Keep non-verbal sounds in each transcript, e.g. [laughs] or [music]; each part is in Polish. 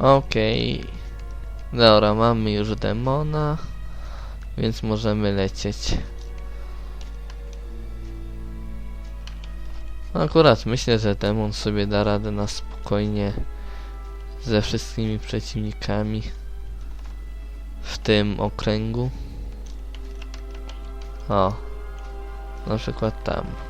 Okej. Dobra, mamy już demona. Więc możemy lecieć. Akurat myślę, że demon sobie da radę na spokojnie ze wszystkimi przeciwnikami w tym okręgu. O, na przykład tam.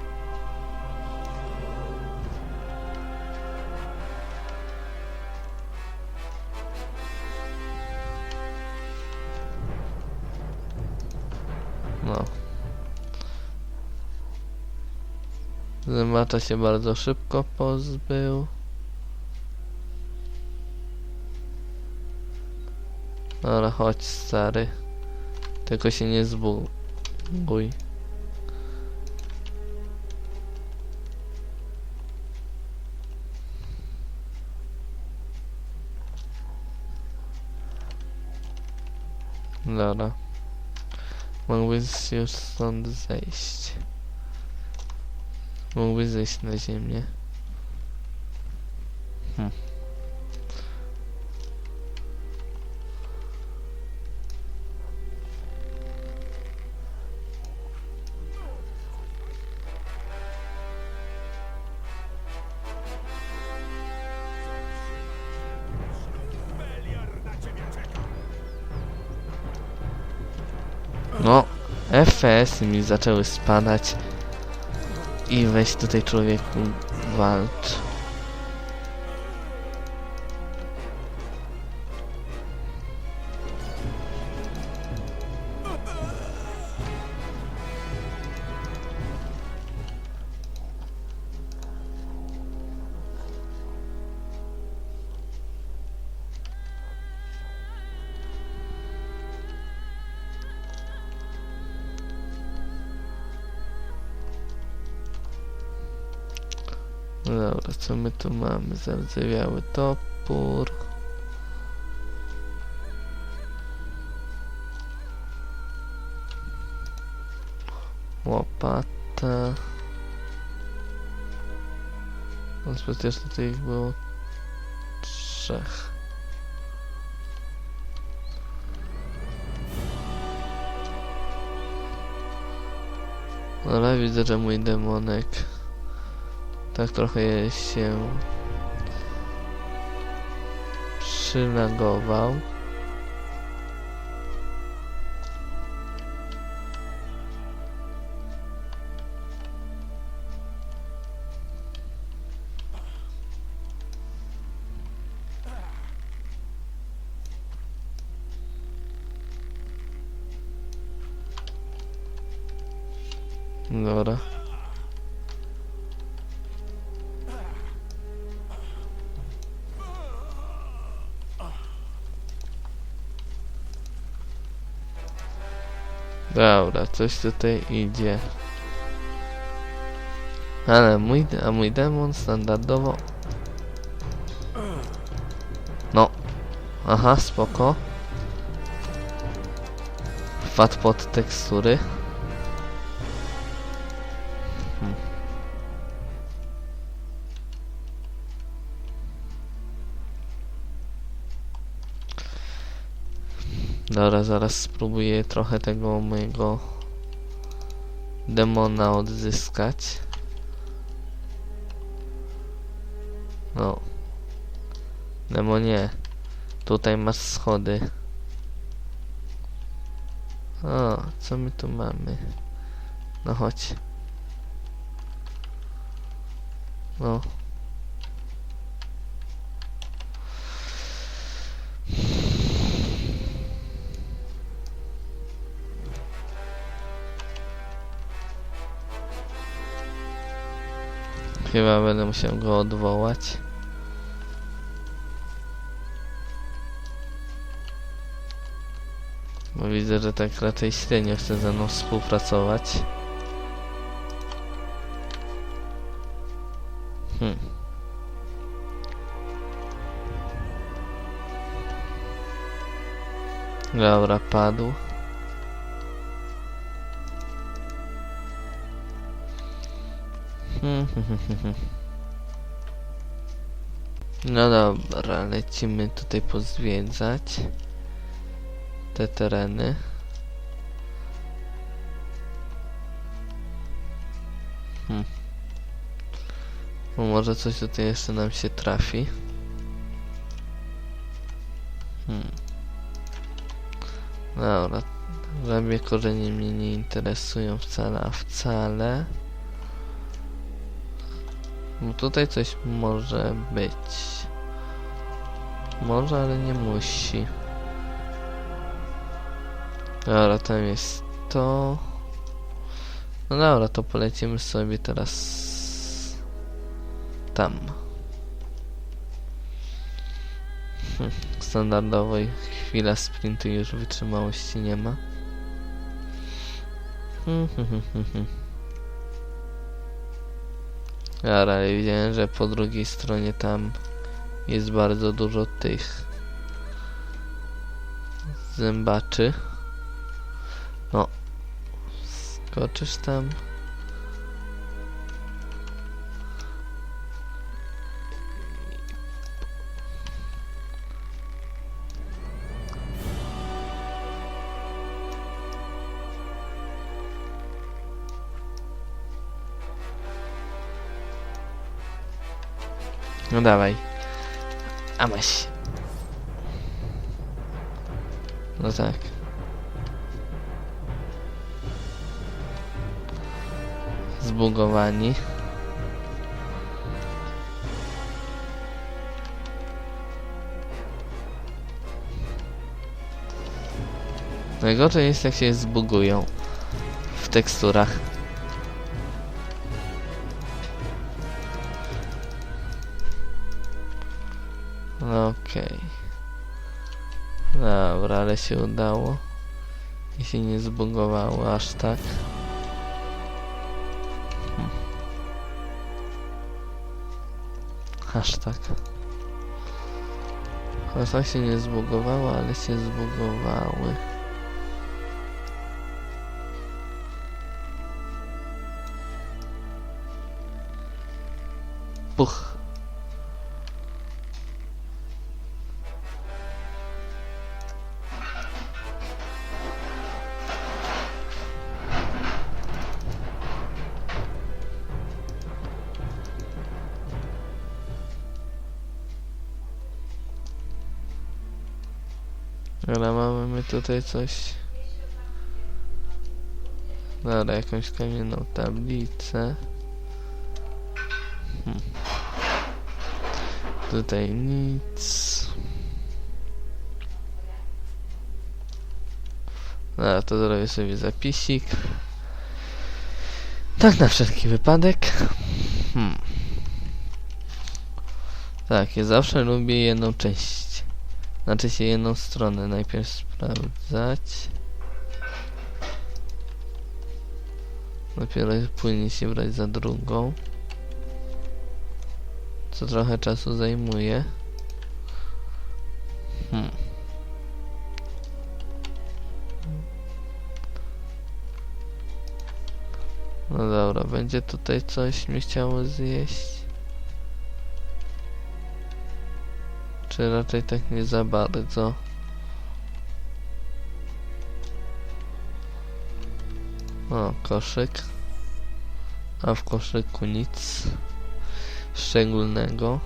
No. Zębacza się bardzo szybko pozbył. Dobra, chodź stary. Tylko się nie zbuguj. Dobra. Vamos ver se o som desiste. Vamos ver se desiste na né, gêmea. Hum. No, FPS mi zaczęły spadać. I weź tutaj człowieku walcz. Dobra, co my tu mamy? Zardzewiały topór. Łopata. No przecież tutaj ich było trzech. Ale widzę, że mój demonek tak trochę się przylagował. Dobra. Dobra, coś tutaj idzie. Ale mój, a mój demon standardowo... No. Aha, spoko. Wpadł pod tekstury. Dobra, zaraz spróbuję trochę tego mojego demona odzyskać. No. Demonie, tutaj masz schody. O, co my tu mamy? No chodź. No. Chyba będę musiał go odwołać. Bo widzę, że tak raczej średnio chce ze mną współpracować. Hmm. Dobra, padł. [laughs] No dobra, lecimy tutaj pozwiedzać te tereny. Hmm. Bo może coś tutaj jeszcze nam się trafi. Hmm. Dobra, żabie korzenie mnie nie interesują wcale, a wcale. Bo tutaj coś może być. Może, ale nie musi. Dobra, tam jest to. No dobra, to polecimy sobie teraz tam. Hm, Standardowej chwila sprintu już wytrzymałości nie ma. Hmm, hmm, hmm, hmm, ale widziałem, że po drugiej stronie tam jest bardzo dużo tych zębaczy. No, skoczysz tam. No dawaj. A maś. No tak. Zbugowani. Najgorzej jest jak się zbugują w teksturach. Okej. Dobra, ale się udało. I się nie zbugowało aż tak. Hmm. Aż tak. Aż tak się nie zbugowało, ale się zbugowały. Puch. Dobra, mamy my tutaj coś. Dobra, jakąś kamienną tablicę. Hmm. Tutaj nic. Dobra, to zrobię sobie zapisik. Tak na wszelki wypadek. Hmm. Tak, ja zawsze lubię jedną część. Znaczy się jedną stronę najpierw sprawdzać. Dopiero później się brać za drugą. Co trochę czasu zajmuje. Hmm. No dobra, będzie tutaj coś mi chciało zjeść. Raczej tak nie za bardzo? O, koszyk. A w koszyku nic szczególnego.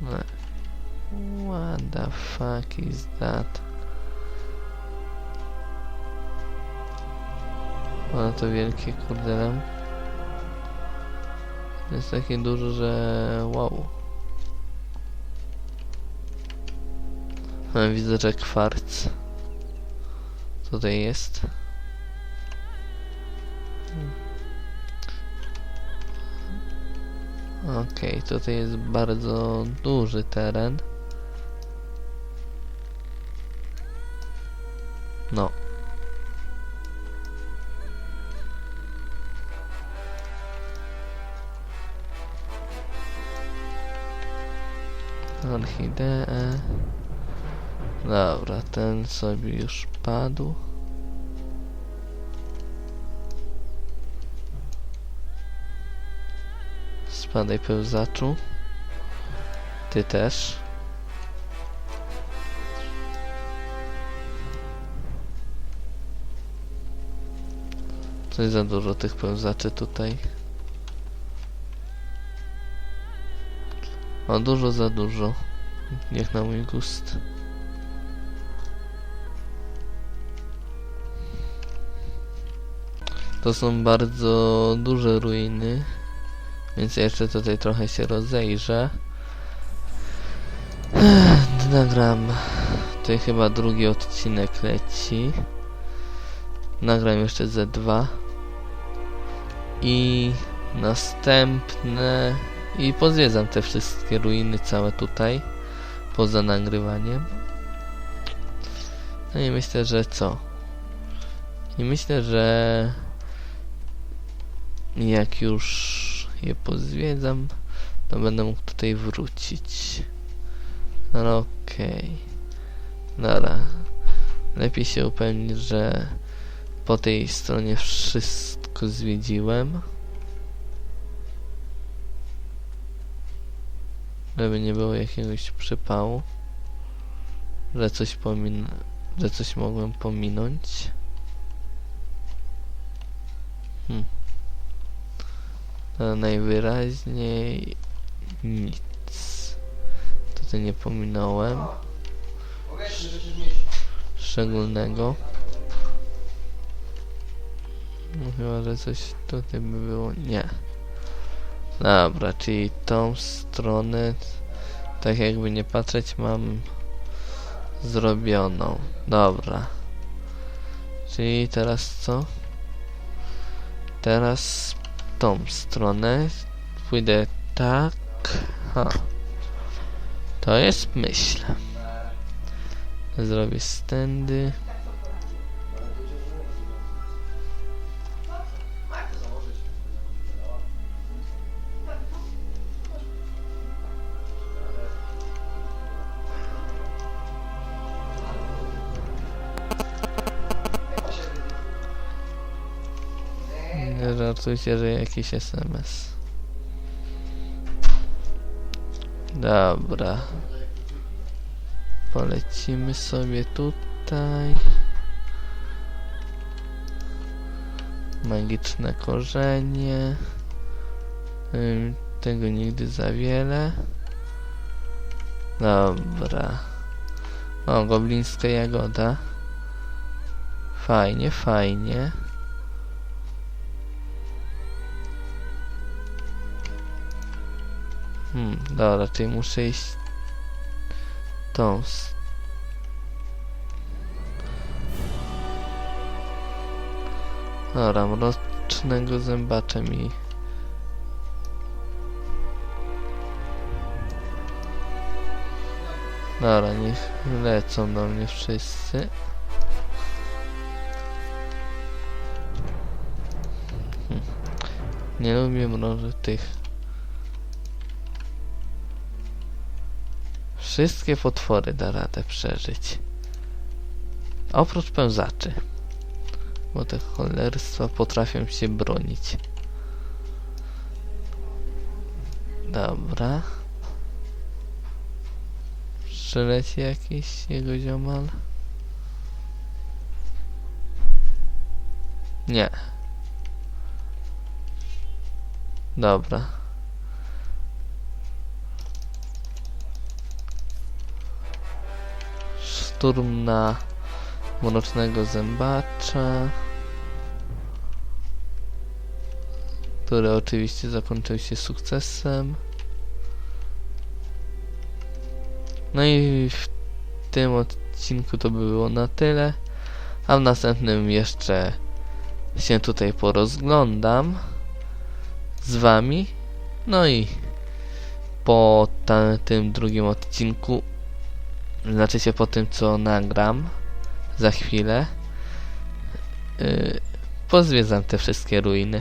Ne. What the fuck is that? O, to wielkie kurde Jest takie duże, że wow. A, widzę, że kwarc tutaj jest. Okej, tutaj jest bardzo duży teren. No. Orchidee. Dobra, ten sobie już padł. Spadaj pełzaczu. Ty też. Coś za dużo tych pełzaczy tutaj. O, dużo za dużo. Jak na mój gust. To są bardzo duże ruiny. Więc jeszcze tutaj trochę się rozejrzę. Nagram. Tutaj chyba drugi odcinek leci. Nagram jeszcze ze dwa. I następne. I pozwiedzam te wszystkie ruiny całe tutaj. Poza nagrywaniem. No i myślę, że co? I myślę, że jak już je pozwiedzam, to będę mógł tutaj wrócić. No okej. Dobra. Lepiej się upewnić, że po tej stronie wszystko zwiedziłem. Żeby nie było jakiegoś przypału. Że coś pomin... że coś mogłem pominąć. Hmm. To najwyraźniej nic. Tutaj nie pominąłem. Szczególnego. No chyba, że coś tutaj by było. Nie. Dobra, czyli tą stronę, tak jakby nie patrzeć, mam zrobioną. Dobra. Czyli teraz co? Teraz tą stronę. Pójdę tak. Ha. To jest myśl. Zrobię stędy. Nie żartujcie, że jakiś SMS. Dobra. Polecimy sobie tutaj. Magiczne korzenie. Tego nigdy za wiele. Dobra. O, goblińska jagoda. Fajnie, fajnie. Hmm, dobra, czyli muszę iść tą Dobra, mrocznego zębacza mi Dobra, niech lecą do mnie wszyscy. Hmm. Nie lubię mroży tych. Wszystkie potwory da radę przeżyć. Oprócz pełzaczy. Bo te cholerstwa potrafią się bronić. Dobra. Przyleci jakiś jego ziomal? Nie. Dobra. Szturm na mrocznego zębacza. Który oczywiście zakończył się sukcesem. No i w tym odcinku to by było na tyle. A w następnym jeszcze się tutaj porozglądam z wami. No i po tym drugim odcinku, znaczy się po tym co nagram za chwilę, yy, pozwiedzam te wszystkie ruiny.